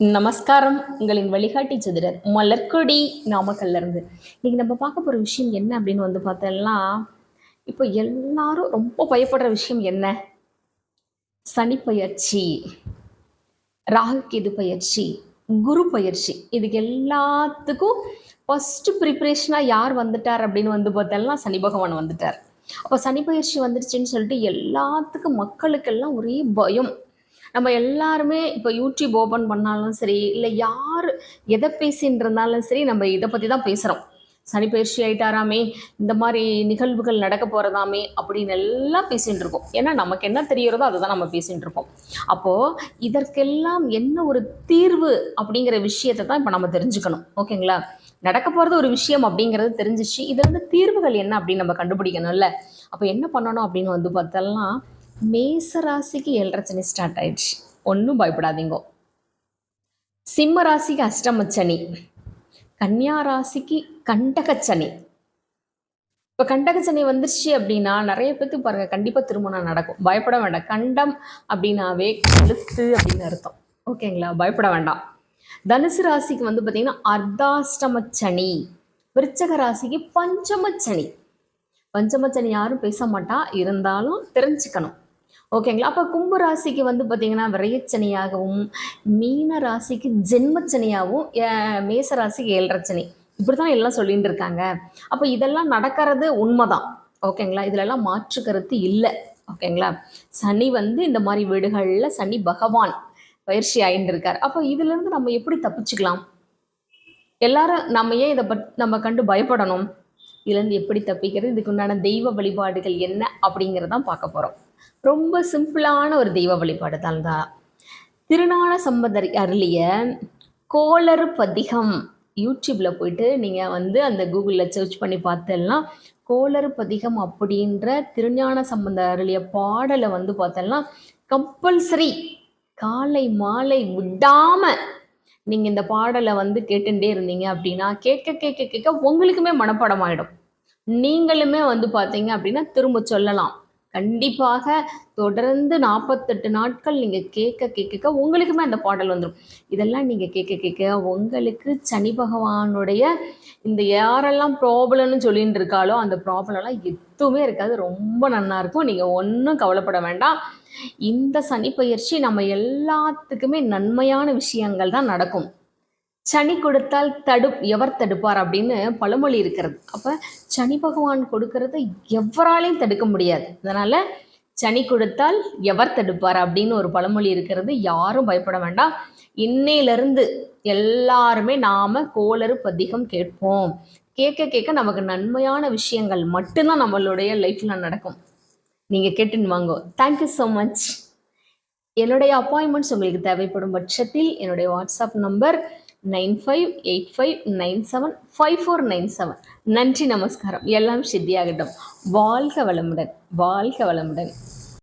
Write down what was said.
நமஸ்காரம். உங்களின் வழிகாட்டி சதுரர் மலர்கொடி நாமக்கல்ல இருந்து இன்னைக்கு நம்ம பார்க்க போகிற விஷயம் என்ன அப்படின்னு வந்து பார்த்தோம்னா இப்போ எல்லாரும் ரொம்ப பயப்படுற விஷயம் என்ன? சனி பயிற்சி ராகு கேது பயிற்சி குரு பயிற்சி. இதுக்கு எல்லாத்துக்கும் ஃபஸ்ட்டு ப்ரிப்ரேஷனாக யார் வந்துட்டார் அப்படின்னு வந்து பார்த்தோம்னா சனி பகவான் வந்துட்டார். அப்போ சனி பயிற்சி வந்துருச்சுன்னு சொல்லிட்டு எல்லாத்துக்கும் மக்களுக்கெல்லாம் ஒரே பயம். நம்ம எல்லாருமே இப்போ யூடியூப் ஓப்பன் பண்ணாலும் சரி இல்லை யார் எதை பேசின்னு இருந்தாலும் சரி நம்ம இதை பற்றி தான் பேசுகிறோம் சனி பயிற்சி ஆயிட்டாராமே இந்த மாதிரி நிகழ்வுகள் நடக்க போகிறதாமே அப்படின்னு எல்லாம் பேசிகிட்டு இருக்கோம் ஏன்னா நமக்கு என்ன தெரிகிறதோ அதை தான் நம்ம பேசிகிட்டு இருக்கோம் அப்போது இதற்கெல்லாம் என்ன ஒரு தீர்வு அப்படிங்கிற விஷயத்தை தான் இப்போ நம்ம தெரிஞ்சுக்கணும். ஓகேங்களா? நடக்க போகிறது ஒரு விஷயம் அப்படிங்கிறது தெரிஞ்சிச்சு. இதில் வந்து தீர்வுகள் என்ன அப்படின்னு நம்ம கண்டுபிடிக்கணும்ல. அப்போ என்ன பண்ணணும் அப்படின்னு வந்து பார்த்தோம்னா மேச ராசிக்கு ஏழரை ஸ்டார்ட் ஆயிடுச்சு. ஒன்றும் பயப்படாதீங்க. சிம்ம ராசிக்கு அஷ்டமச்சனி. கன்னியா ராசிக்கு கண்டகச்சனி. இப்போ கண்டகச்சனி வந்துருச்சு அப்படின்னா நிறைய பேருக்கு பாருங்க கண்டிப்பாக திருமணம் நடக்கும். பயப்பட வேண்டாம். கண்டம் அப்படின்னாவே கழுத்து அப்படின்னு அர்த்தம். ஓகேங்களா பயப்பட வேண்டாம். தனுசு ராசிக்கு வந்து பார்த்தீங்கன்னா அர்த்தாஷ்டமச்சனி. விருச்சக ராசிக்கு பஞ்சமச்சனி. பஞ்சமச்சனி யாரும் பேச மாட்டா. இருந்தாலும் தெரிஞ்சுக்கணும். ஓகேங்களா அப்போ கும்ப ராசிக்கு வந்து பார்த்தீங்கன்னா விரையச்சனியாகவும் மீன ராசிக்கு ஜென்மச்சனியாகவும் அஹ், மேச ராசிக்கு ஏழரச்சனி இப்படி தான் எல்லாம் சொல்லிட்டு இருக்காங்க. அப்போ இதெல்லாம் நடக்கிறது உண்மைதான். ஓகேங்களா இதிலெல்லாம் மாற்று கருத்து இல்லை. ஓகேங்களா சனி வந்து இந்த மாதிரி வீடுகளில் சனி பகவான் பயிற்சி ஆயின்னு இருக்கார். அப்போ இதுலேருந்து நம்ம எப்படி தப்பிச்சுக்கலாம்? எல்லாரும் நம்ம ஏன் இதை பட் நம்ம கண்டு பயப்படணும்? இதுலேருந்து எப்படி தப்பிக்கிறது? இதுக்கு உண்டான தெய்வ வழிபாடுகள் என்ன? அப்படிங்கிறதான் பார்க்க போகிறோம் ரொம்ப சிம்பிளான ஒரு தெய்வ வழிபாடு தான் தான் திருநாள சம்பந்தர் அருளிய கோளறு பதிகம் யூடியூப்பில் போயிட்டு நீங்கள் வந்து அந்த கூகுளில் சர்ச் பண்ணி பார்த்தெல்லாம் கோளறு பதிகம் அப்படின்ற திருஞான சம்பந்த அருளிய பாடலை வந்து பார்த்தோம்னா கம்பல்சரி காலை மாலை விடாமல் நீங்கள் இந்த பாடலை வந்து கேட்டுட்டே இருந்தீங்க அப்படின்னா கேட்க கேட்க கேட்க உங்களுக்குமே மனப்பாடம் ஆகிடும் நீங்களுமே வந்து பார்த்தீங்க அப்படின்னா திரும்ப சொல்லலாம். கண்டிப்பாக தொடர்ந்து நாற்பத்தெட்டு நாட்கள் நீங்கள் கேட்க கேட்க உங்களுக்குமே அந்த பாடல் வந்துடும் இதெல்லாம் நீங்கள் கேட்க கேட்க உங்களுக்கு சனி பகவானுடைய இந்த யாரெல்லாம் ப்ராப்ளம்னு சொல்லிட்டு இருக்காளோ அந்த ப்ராப்ளம்லாம் எதுவுமே இருக்காது. ரொம்ப நல்லா இருக்கும். நீங்கள் ஒன்றும் கவலைப்பட வேண்டாம். இந்த சனி பயிற்சி நம்ம எல்லாத்துக்குமே நன்மையான விஷயங்கள் தான் நடக்கும். சனி கொடுத்தால் தடு எவர் தடுப்பார் அப்படின்னு பழமொழி இருக்கிறது. அப்போ சனி பகவான் கொடுக்கறத எவராலையும் தடுக்க முடியாது. அதனால் சனி கொடுத்தால் எவர் தடுப்பார் அப்படின்னு ஒரு பழமொழி இருக்கிறது. யாரும் பயப்பட வேண்டாம். இன்னையிலிருந்து எல்லாருமே நாம கோளறு பதிகம் கேட்போம். கேட்க கேட்க நமக்கு நன்மையான விஷயங்கள் மட்டும்தான் நம்மளுடைய லைஃப்பில் நடக்கும். நீங்கள் கேட்டுன்னு வாங்கோ. தேங்க்யூ ஸோ மச் என்னுடைய அப்பாயின்மெண்ட்ஸ் உங்களுக்கு தேவைப்படும் பட்சத்தில் என்னுடைய WhatsApp number nine five eight five nine seven five four nine seven. நன்றி நமஸ்காரம். எல்லாம் சித்தியாகட்டும் வாழ்க வளமுடன் வாழ்க வளமுடன்.